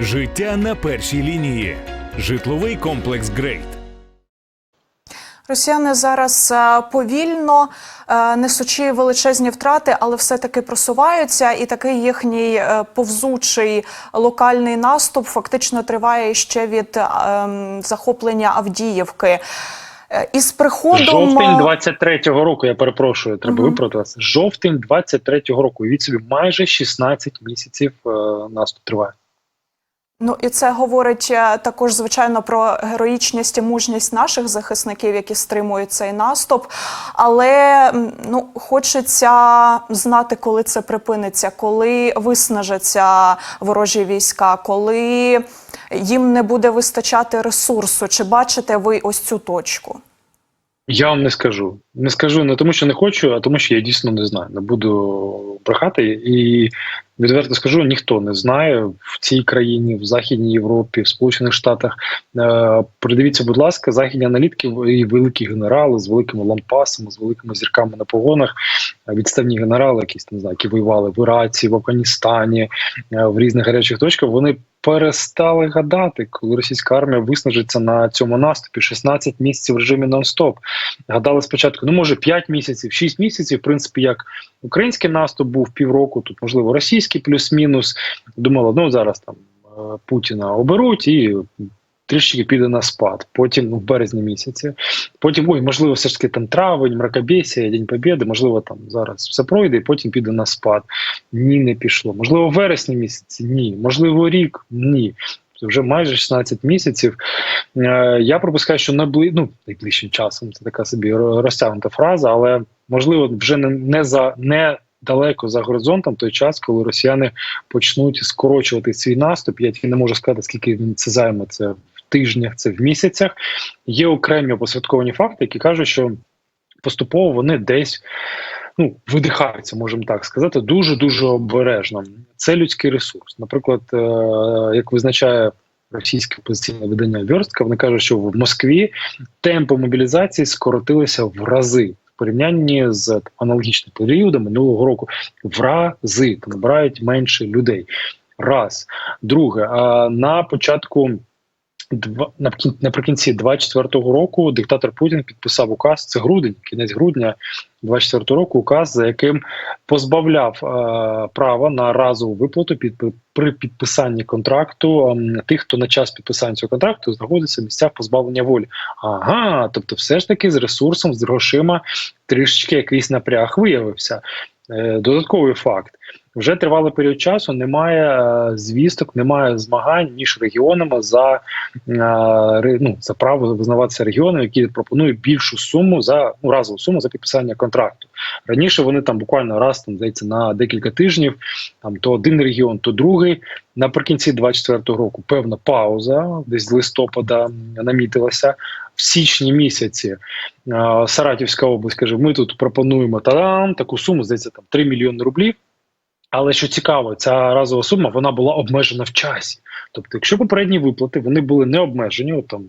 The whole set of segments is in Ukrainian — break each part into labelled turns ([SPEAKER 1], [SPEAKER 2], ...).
[SPEAKER 1] Життя на першій лінії. Житловий комплекс Грейт.
[SPEAKER 2] Росіяни зараз е, повільно е, несучи величезні втрати, але все-таки просуваються, і такий їхній е, повзучий локальний наступ фактично триває ще від захоплення Авдіївки. Із приходом
[SPEAKER 3] Жовтень
[SPEAKER 2] е,
[SPEAKER 3] 23-го року, я перепрошую, треба
[SPEAKER 2] Мгм.
[SPEAKER 3] виправитися. Жовтень 23-го року. Від собі майже 16 місяців наступ триває.
[SPEAKER 2] Ну і це говорить е, також, звичайно, про героїчність і мужність наших захисників, які стримують цей наступ. Але ну хочеться знати, коли це припиниться, коли виснажаться ворожі війська, коли їм не буде вистачати ресурсу. Чи бачите ви ось цю точку?
[SPEAKER 3] Я вам не скажу. Не скажу не тому, що не хочу, а тому, що я дійсно не знаю. Не буду брехати. І відверто скажу, ніхто не знає в цій країні, в Західній Європі, в Сполучених Штатах. Е, Придивіться, будь ласка, західні аналітики і великі генерали з великими лампасами, з великими зірками на погонах, е, відставні генерали, якісь не знаю, які воювали в Іраці, в Афганістані, е, в різних гарячих точках. Вони перестали гадати, коли російська армія виснажиться на цьому наступі 16 місяців в режимі нон-стоп. Гадали спочатку, ну може 5 місяців, 6 місяців, в принципі, як український наступ був півроку, тут можливо російський плюс-мінус. Думала, ну зараз там е, Путіна оберуть і. Трішки піде на спад, потім ну, в березні місяці. Потім, ой, можливо, все ж таки там травень, мракобесія, День Побєди, можливо, там зараз все пройде, і потім піде на спад. Ні, не пішло. Можливо, в вересні місяці ні. Можливо, рік ні. Вже майже 16 місяців. Е, я пропускаю, що набли... ну, найближчим часом це така собі розтягнута фраза, але можливо вже не, не за не далеко за горизонтом той час, коли росіяни почнуть скорочувати свій наступ. Я тільки не можу сказати, скільки він це займе це тижнях, це в місяцях. Є окремі опосередковані факти, які кажуть, що поступово вони десь. Ну, видихаються, можемо так сказати, дуже дуже обережно. Це людський ресурс. Наприклад, е, як визначає російське опозиційне видання Вьорстка, вони кажуть, що в Москві темпи мобілізації скоротилися в рази в порівнянні з аналогічним періодом минулого року. В рази набирають менше людей. Раз. Друге, а на початку. Наприкінці 24-го року диктатор Путін підписав указ. Це грудень, кінець грудня 24-го року. Указ, за яким позбавляв е, права на разову виплату під при підписанні контракту ем, тих, хто на час підписання цього контракту знаходиться в місцях позбавлення волі. Ага, тобто, все ж таки з ресурсом, з грошима трішечки якийсь напряг виявився. Е, додатковий факт. Вже тривалий період часу немає е, звісток, немає змагань між регіонами за, е, ну, за право визнаватися регіоном, які пропонують більшу суму за ну, разову суму за підписання контракту. Раніше вони там буквально раз там здається на декілька тижнів, там то один регіон, то другий. Наприкінці 24-го року певна пауза, десь з листопада намітилася. В січні місяці е, Саратівська область каже: ми тут пропонуємо та таку суму, здається, там 3 мільйони рублів. Але що цікаво, ця разова сума вона була обмежена в часі. Тобто, якщо попередні виплати вони були не обмежені, от там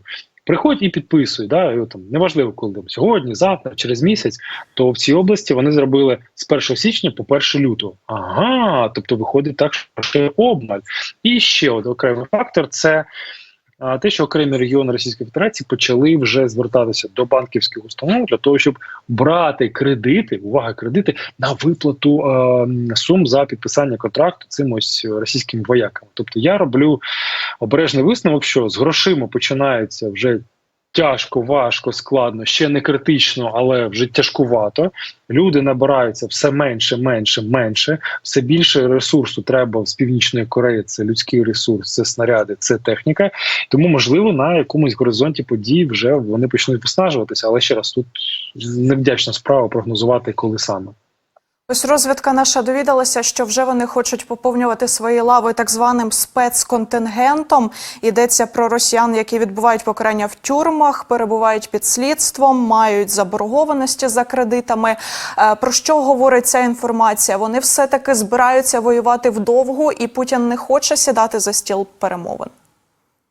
[SPEAKER 3] приходь і підписуй, да, і от, там неважливо, коли там сьогодні, завтра, через місяць, то в цій області вони зробили з 1 січня по 1 лютого. Ага, тобто виходить так, що обмаль. І ще один окремий фактор це. Те, що окремі регіони Російської Федерації почали вже звертатися до банківських установ для того, щоб брати кредити, увага, кредити на виплату е, сум за підписання контракту цим ось російським воякам. Тобто я роблю обережний висновок, що з грошима починається вже тяжко, важко, складно, ще не критично, але вже тяжкувато. Люди набираються все менше, менше, менше. Все більше ресурсу треба з північної Кореї. Це людський ресурс, це снаряди, це техніка. Тому, можливо, на якомусь горизонті подій вже вони почнуть виснажуватися. Але ще раз тут невдячна справа прогнозувати, коли саме.
[SPEAKER 2] Ось розвідка наша довідалася, що вже вони хочуть поповнювати свої лави так званим спецконтингентом. Йдеться про росіян, які відбувають покарання в тюрмах, перебувають під слідством, мають заборгованості за кредитами. Е, Про що говорить ця інформація? Вони все таки збираються воювати вдовгу, і Путін не хоче сідати за стіл перемовин.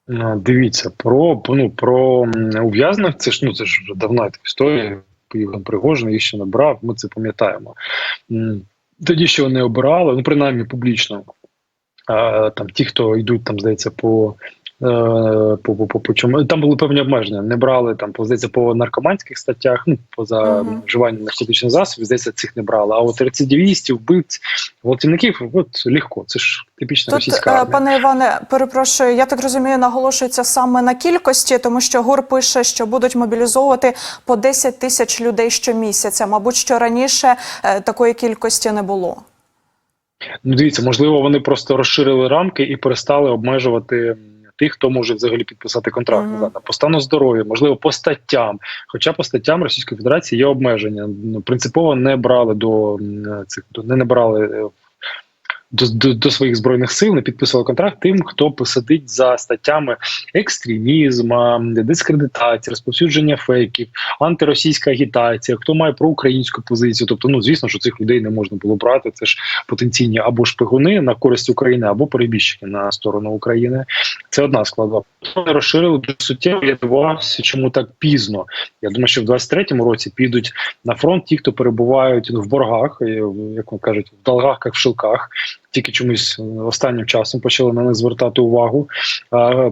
[SPEAKER 3] Ну, Дивіться, про ну про м, ув'язнених, це ж ну це ж вже давна історія. Євген Пригожин їх ще набрав. Ми це пам'ятаємо. Тоді ще вони обирали, ну принаймні публічно. там ті, хто йдуть там, здається, по. Е, По, по, по, по чому там були певні обмеження. Не брали там, по здається, по наркоманських статтях, ну поза
[SPEAKER 2] Мгм.
[SPEAKER 3] вживанням наркотичних засобів, здається, цих не брали. А от рецидивістів, вбивць, гвалтівників, от легко. Це ж типічна
[SPEAKER 2] Тут,
[SPEAKER 3] російська
[SPEAKER 2] е,
[SPEAKER 3] армія.
[SPEAKER 2] пане Іване, перепрошую, я так розумію, наголошується саме на кількості, тому що ГУР пише, що будуть мобілізовувати по 10 тисяч людей щомісяця. Мабуть, що раніше е, такої кількості не було.
[SPEAKER 3] Ну, дивіться, можливо, вони просто розширили рамки і перестали обмежувати тих, хто може взагалі підписати контракт
[SPEAKER 2] Мгм.
[SPEAKER 3] на по стану здоров'я, можливо, по статтям. Хоча по статтям Російської Федерації є обмеження. Принципово не брали до цих не набрали. До, до, до своїх збройних сил не підписували контракт тим, хто посадить за статтями екстремізму, дискредитації, розповсюдження фейків, антиросійська агітація, хто має проукраїнську позицію. Тобто, ну звісно, що цих людей не можна було брати. Це ж потенційні або шпигуни на користь України, або перебіжчики на сторону України. Це одна складова. Вони розширили дуже суттєво. Я дивувався, чому так пізно. Я думаю, що в 23-му році підуть на фронт ті, хто перебувають в боргах, як кажуть, в долгах, як в шилках. Тільки чомусь е, останнім часом почали на них звертати увагу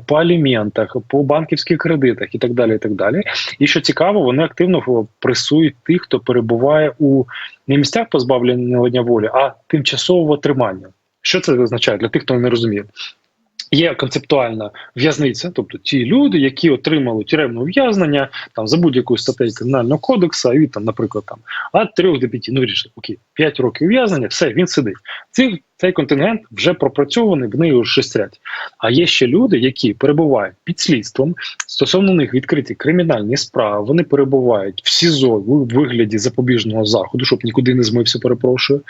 [SPEAKER 3] по аліментах, по банківських кредитах і так далі. І так далі. І що цікаво, вони активно пресують тих, хто перебуває у не місцях позбавлення волі, а тимчасового тримання. Що це означає для тих, хто не розуміє? Є концептуальна в'язниця, тобто ті люди, які отримали тюремне ув'язнення там за будь-якою статтею кримінального кодексу, і там, наприклад, там від 3 до 5, ну вірніше, окей, 5 років ув'язнення, все, він сидить. Цих цей контингент вже пропрацьований, в неї шестрять. А є ще люди, які перебувають під слідством. Стосовно них відкриті кримінальні справи. Вони перебувають в СІЗО у вигляді запобіжного заходу, щоб нікуди не змився. Перепрошую.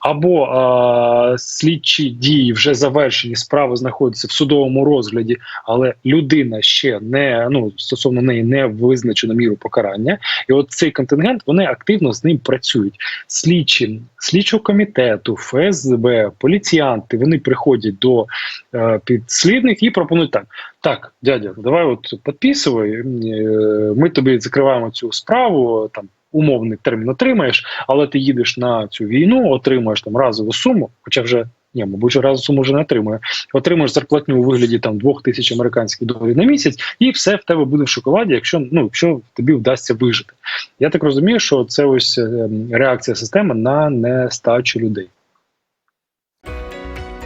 [SPEAKER 3] Або а, слідчі дії вже завершені, справи знаходяться в судовому розгляді, але людина ще не ну стосовно неї не визначено міру покарання. І от цей контингент вони активно з ним працюють. Слідчі слідчого комітету, ФСБ, поліціянти вони приходять до е, підслідних і пропонують так: так, дядя, давай от підписуй, е, ми тобі закриваємо цю справу там. Умовний термін отримаєш, але ти їдеш на цю війну, отримаєш там разову суму, хоча вже ні, мабуть, разову суму вже не отримує. Отримаєш зарплатню у вигляді там двох тисяч американських доларів на місяць, і все в тебе буде в шоколаді, якщо ну якщо тобі вдасться вижити. Я так розумію, що це ось е, реакція системи на нестачу людей.